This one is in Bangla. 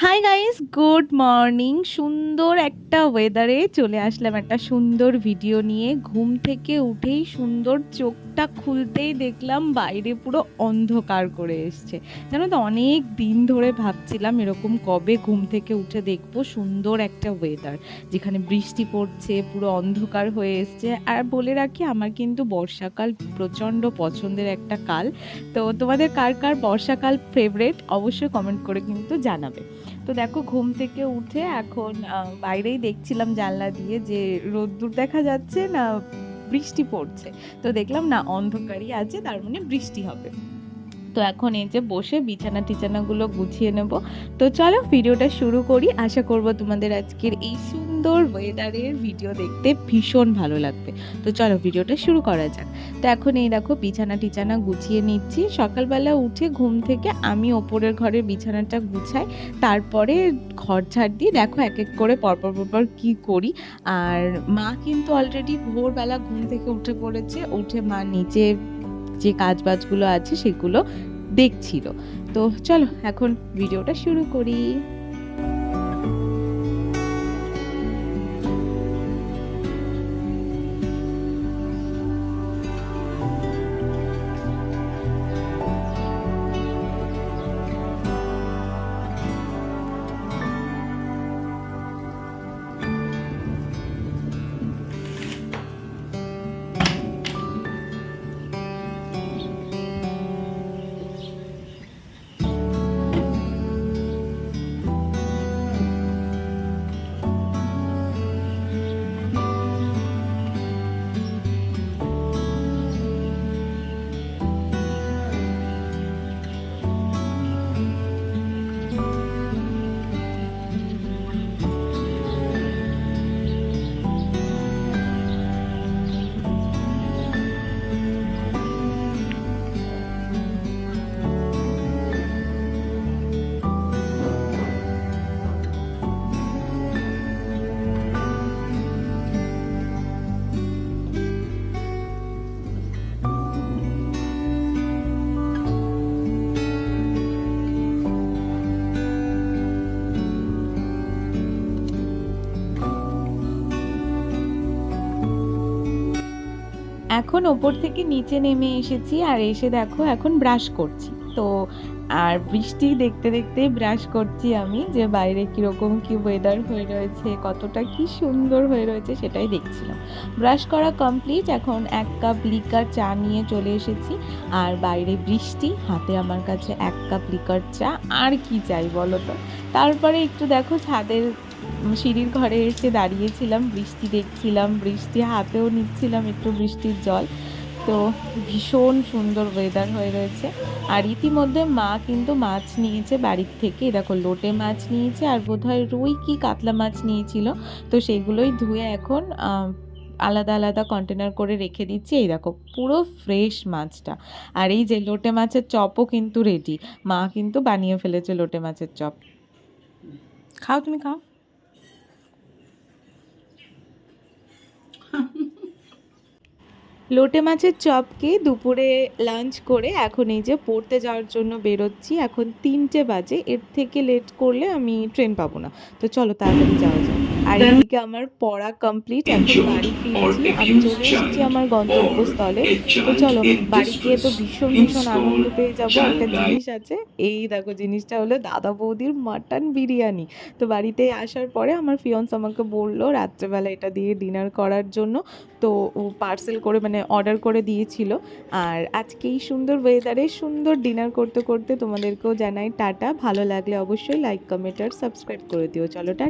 হাই গাইস গুড মর্নিং সুন্দর একটা ওয়েদারে চলে আসলাম একটা সুন্দর ভিডিও নিয়ে। ঘুম থেকে উঠেই সুন্দর চোখটা খুলতেই দেখলাম বাইরে পুরো অন্ধকার করে এসছে। জানো তো, অনেক দিন ধরে ভাবছিলাম এরকম কবে ঘুম থেকে উঠে দেখব সুন্দর একটা ওয়েদার যেখানে বৃষ্টি পড়ছে, পুরো অন্ধকার হয়ে এসছে। আর বলে রাখি, আমার কিন্তু বর্ষাকাল প্রচণ্ড পছন্দের একটা কাল। তো তোমাদের কার কার বর্ষাকাল ফেভারেট অবশ্যই কমেন্ট করে কিন্তু জানাবে। তো দেখো, ঘুম থেকে উঠে এখন বাইরেই দেখছিলাম জানলা দিয়ে যে রোদ্দুর দেখা যাচ্ছে না বৃষ্টি পড়ছে। তো দেখলাম না অন্ধকারই আছে তার মানে বৃষ্টি হবে। তো এখন এই যে বসে বিছানা টিছানাগুলো গুছিয়ে নেব। তো চলো ভিডিওটা শুরু করি। আশা করব তোমাদের আজকের এই সুন্দর ওয়েদারের ভিডিও দেখতে ভীষণ ভালো লাগবে। তো চলো ভিডিওটা শুরু করা যাক। তো এখন এই দেখো বিছানা টিছানা গুছিয়ে নিচ্ছি। সকালবেলা উঠে ঘুম থেকে আমি ওপরের ঘরের বিছানাটা গুছাই, তারপরে ঘর ঝাড় দিয়ে দেখো এক এক করে পরপর পরপর কি করি। আর মা কিন্তু অলরেডি ভোরবেলা ঘুম থেকে উঠে পড়েছে। উঠে মা নিচে যে কাজবাজগুলো আছে সেগুলো দেখছিল। তো চলো এখন ভিডিওটা শুরু করি। এখন ওপর থেকে নিচে নেমে এসেছি আর এসে দেখো এখন ব্রাশ করছি। তো আর বৃষ্টি দেখতে দেখতে ব্রাশ করছি আমি যে বাইরে কীরকম কি ওয়েদার হয়ে রয়েছে, কতটা কি সুন্দর হয়ে রয়েছে সেটাই দেখছিলাম। ব্রাশ করা কমপ্লিট এখন এক কাপ লিকার চা নিয়ে চলে এসেছি। আর বাইরে বৃষ্টি, হাতে আমার কাছে এক কাপ লিকার চা, আর কি চাই বলো তো? তারপরে একটু দেখো ছাদের সিঁড়ির ঘরে এসে দাঁড়িয়েছিলাম, বৃষ্টি দেখছিলাম, বৃষ্টি হাতেও নিচ্ছিলাম একটু বৃষ্টির জল। তো ভীষণ সুন্দর ওয়েদার হয়ে রয়েছে। আর ইতিমধ্যে মা কিন্তু মাছ নিয়েছে বাড়ির থেকে। দেখো, লোটে মাছ নিয়েছে আর বোধহয় রুই কি কাতলা মাছ নিয়েছিল। তো সেগুলোই ধুয়ে এখন আলাদা আলাদা কন্টেনার করে রেখে দিচ্ছি। এই দেখো, পুরো ফ্রেশ মাছটা। আর এই যে লোটে মাছের চপও কিন্তু রেডি মা কিন্তু বানিয়ে ফেলেছে লোটে মাছের চপ। খাও, তুমি খাও। লোটে মাছের চপকে দুপুরে লাঞ্চ করে এখন এই যে পড়তে যাওয়ার জন্য বেরোচ্ছি। এখন তিনটে বাজে এর থেকে লেট করলে আমি ট্রেন পাবো না। তো চলো তাড়াতাড়ি যাওয়া যায় আর এদিকে আমার পড়া কমপ্লিট এখন বাড়ি ফিরছি। আমি চলে এসেছি আমার গন্তব্যস্থলে। তো চলো বাড়ি গিয়ে তো ভীষণ ভীষণ আনন্দ পেয়ে যাব। একটা জিনিস আছে এই দেখো জিনিসটা হলো দাদা বৌদির মাটন বিরিয়ানি। তো বাড়িতে আসার পরে আমার ফিয়ন্স আমাকে বলল রাত্রেবেলা এটা দিয়ে ডিনার করার জন্য। তো ও পার্সেল করে মানে অর্ডার করে দিয়েছিল। আর আজকে এই সুন্দর ওয়েদারে সুন্দর ডিনার করতে করতে তোমাদেরকেও জানাই টাটা। ভালো লাগলে অবশ্যই লাইক কমেন্ট আর সাবস্ক্রাইব করে দিও। চলো, টাটা।